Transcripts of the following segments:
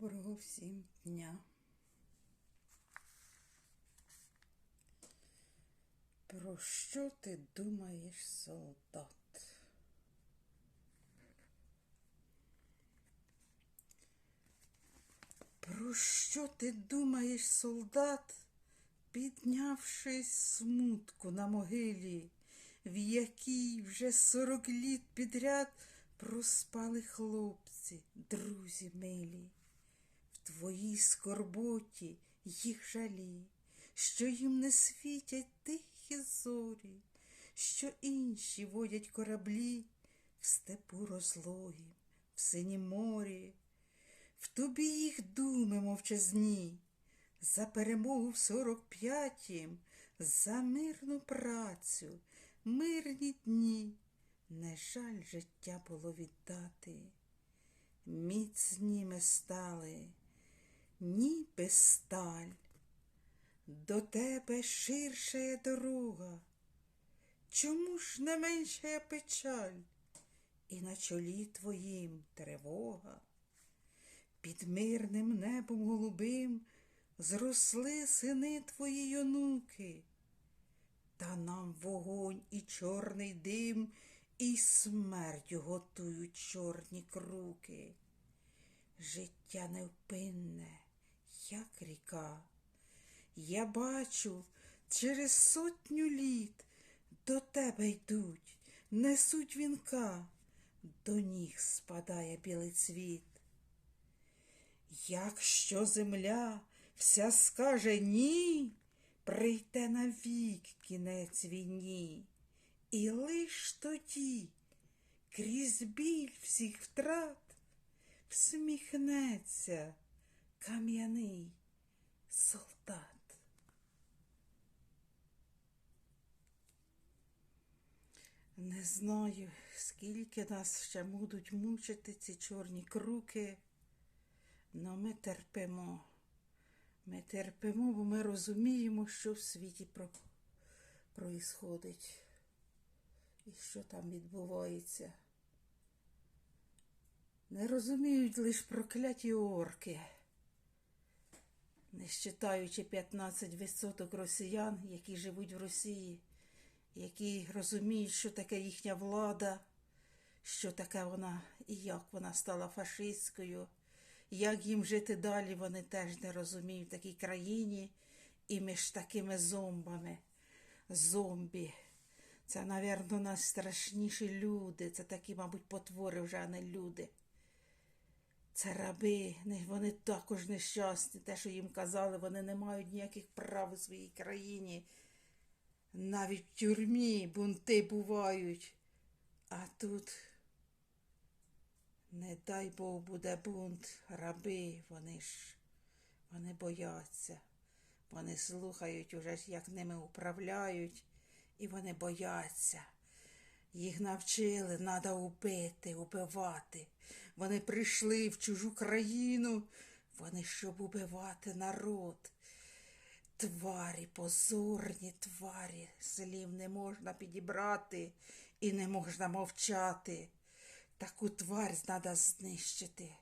Доброго всім дня. Про що ти думаєш, солдат? Про що ти думаєш, солдат, піднявшись смутку на могилі, в якій вже сорок літ підряд проспали хлопці, друзі милі, твоїй скорботі їх жалі, що їм не світять тихі зорі, що інші водять кораблі в степу розлогім, в синім морі. В тобі їх думи мовчазні, за перемогу в сорок п'ятім, за мирну працю, мирні дні. Не жаль життя було віддати. Міцні ми стали, ніби сталь. До тебе ширшає дорога. Чому ж не меншає печаль? І на чолі твоїм тривога. Під мирним небом голубим зросли сини твої онуки, та нам вогонь і чорний дим, і смертю готують чорні круки. Життя невпинне, як ріка. Я бачу, через сотню літ до тебе йдуть, несуть вінка, до ніг спадає білий цвіт. Якщо земля вся скаже ні, прийде навік кінець війні, і лиш тоді, крізь біль всіх втрат, всміхнеться кам'яний солдат. Не знаю, скільки нас ще будуть мучити ці чорні круки. Но ми терпимо. Ми терпимо, бо ми розуміємо, що в світі про... проїсходить і що там відбувається. Не розуміють лише прокляті орки, не щитаючи 15% росіян, які живуть в Росії, які розуміють, що таке їхня влада, що таке вона і як вона стала фашистською. Як їм жити далі, вони теж не розуміють в такій країні і між такими зомбами. Зомбі. Це, напевно, найстрашніші люди. Це такі, мабуть, потвори вже, а не люди. Це раби, вони також нещасні. Те, що їм казали, вони не мають ніяких прав у своїй країні. Навіть в тюрмі бунти бувають. А тут. Не дай Бог буде бунт, раби, вони ж, вони бояться, вони слухають уже, як ними управляють, і вони бояться. Їх навчили, треба убити, убивати. Вони прийшли в чужу країну, вони щоб убивати народ. Тварі, позорні тварі, слів не можна підібрати і не можна мовчати. Таку тварь треба знищити.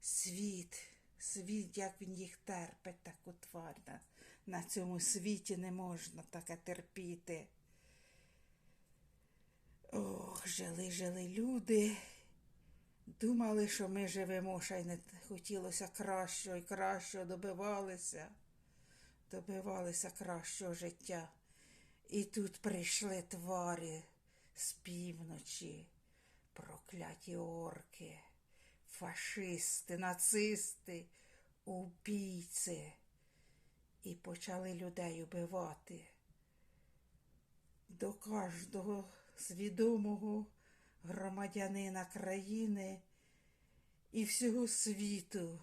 Світ, світ, як він їх терпить, таку тварь. На цьому світі не можна таке терпіти. Ох, жили, жили люди. Думали, що ми живемо, ще й не хотілося кращого і кращого добивалися, добивалися кращого життя. І тут прийшли тварі з півночі прокляті орки, фашисти, нацисти, убійці і почали людей убивати. До кожного свідомого громадянина країни і всього світу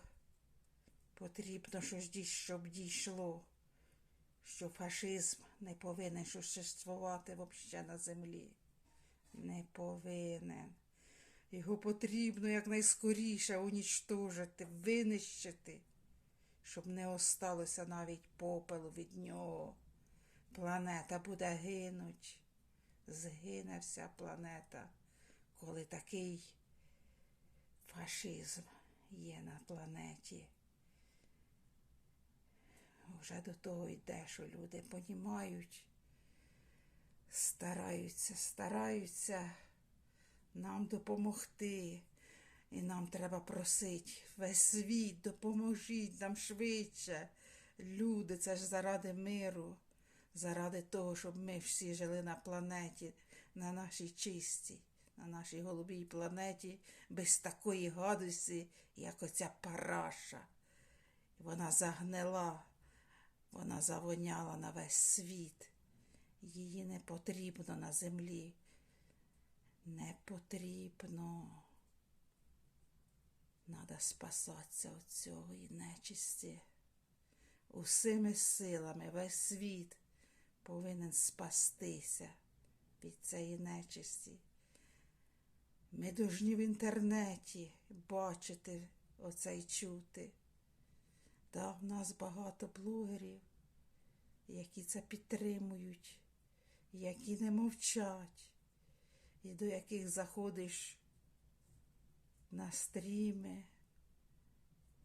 потрібно, щось, щоб дійшло, що фашизм не повинен существувати взагалі на землі. Не повинен. Його потрібно якнайскоріше унічтожити, винищити, щоб не осталося навіть попелу від нього. Планета буде гинуть, згине вся планета, коли такий фашизм, є на планеті. Вже до того йде, що люди понімають, стараються, стараються нам допомогти. І нам треба просити весь світ, допоможіть нам швидше. Люди, це ж заради миру, заради того, щоб ми всі жили на планеті, на нашій чистій, на нашій голубій планеті, без такої гадості, як оця параша. Вона загнила, вона завоняла на весь світ. Її не потрібно на землі. Не потрібно. Надо спасатися від цього і нечисті. Усіми силами весь світ повинен спастися від цієї нечисті. Ми должні в інтернеті бачити оце й чути. Да, в нас багато блогерів, які це підтримують, які не мовчать, і до яких заходиш на стріми,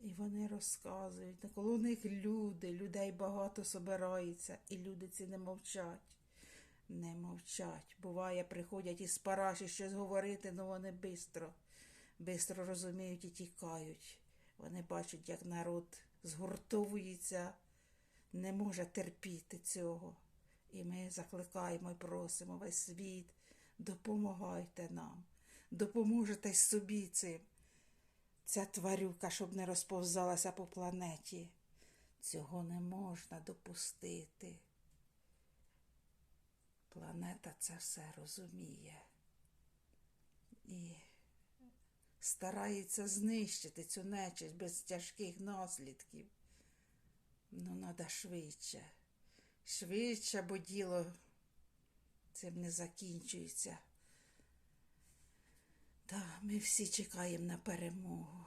і вони розказують, коло них люди, людей багато собирається, і люди ці не мовчать. Не мовчать. Буває, приходять із параші щось говорити, але вони бистро, бистро розуміють і тікають. Вони бачать, як народ згуртовується, не може терпіти цього. І ми закликаємо і просимо весь світ, допомагайте нам, допоможете собі цим. Ця тварюка, щоб не розповзалася по планеті. Цього не можна допустити. Планета це все розуміє і старається знищити цю нечисть без тяжких наслідків. Ну, треба швидше, швидше, бо діло цим не закінчується. Та ми всі чекаємо на перемогу.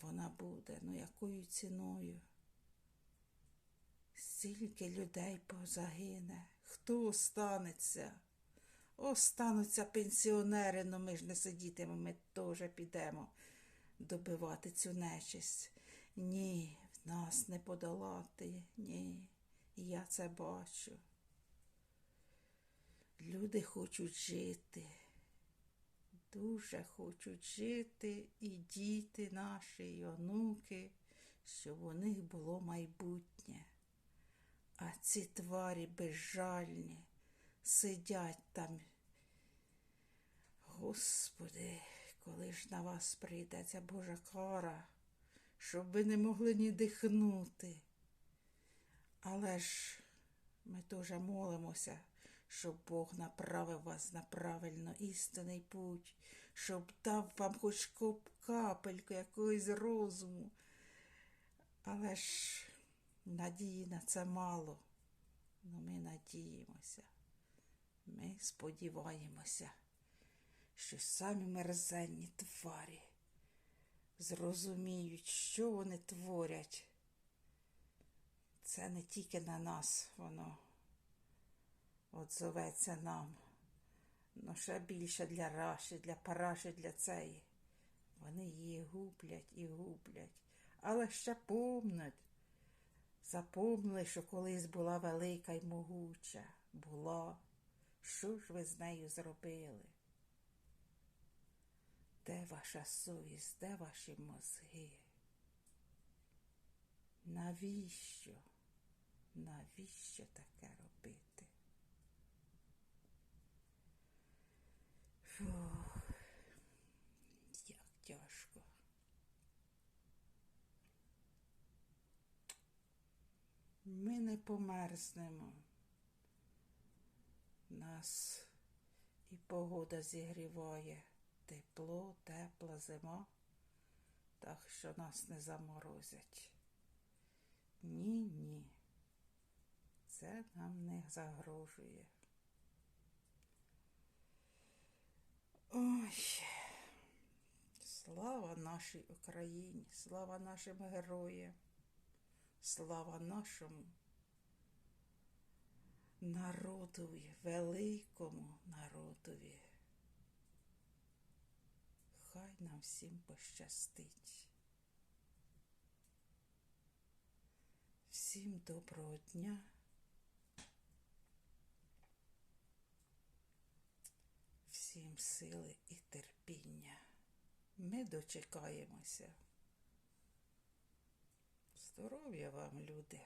Вона буде, ну якою ціною? Стільки людей позагине. Хто останеться? Остануться пенсіонери, ну ми ж не сидітимемо, ми теж підемо добивати цю нечисть. Ні, нас не подолати, ні. Я це бачу. Люди хочуть жити дуже хочуть жити і діти наші, і онуки, щоб у них було майбутнє. А ці тварі безжальні сидять там. Господи, коли ж на вас прийде ця Божа кара, щоб ви не могли ні дихнути. Але ж ми теж молимося щоб Бог направив вас на правильно істинний путь, щоб дав вам хоч капельку якогось розуму. Але ж надії на це мало. Ну ми надіємося, ми сподіваємося, що самі мерзенні тварі зрозуміють, що вони творять. Це не тільки на нас воно отзоветься нам. Ну, ще більше для Раші, для Параші, для цеї. Вони її гублять і гублять. Але ще помнять. Запомнили, що колись була велика й могуча. Була. Що ж ви з нею зробили? Де ваша совість, де ваші мозги? Навіщо? Навіщо таке робити? Фух, як тяжко. Ми не померзнемо. Нас і погода зігріває тепло, тепла зима, так що нас не заморозять. Ні, ні. Це нам не загрожує. Ой, слава нашій Україні, слава нашим героям, слава нашому народові, великому народові. Хай нам всім пощастить. Всім доброго дня. Сили і терпіння. Ми дочекаємося. Здоров'я вам, люди.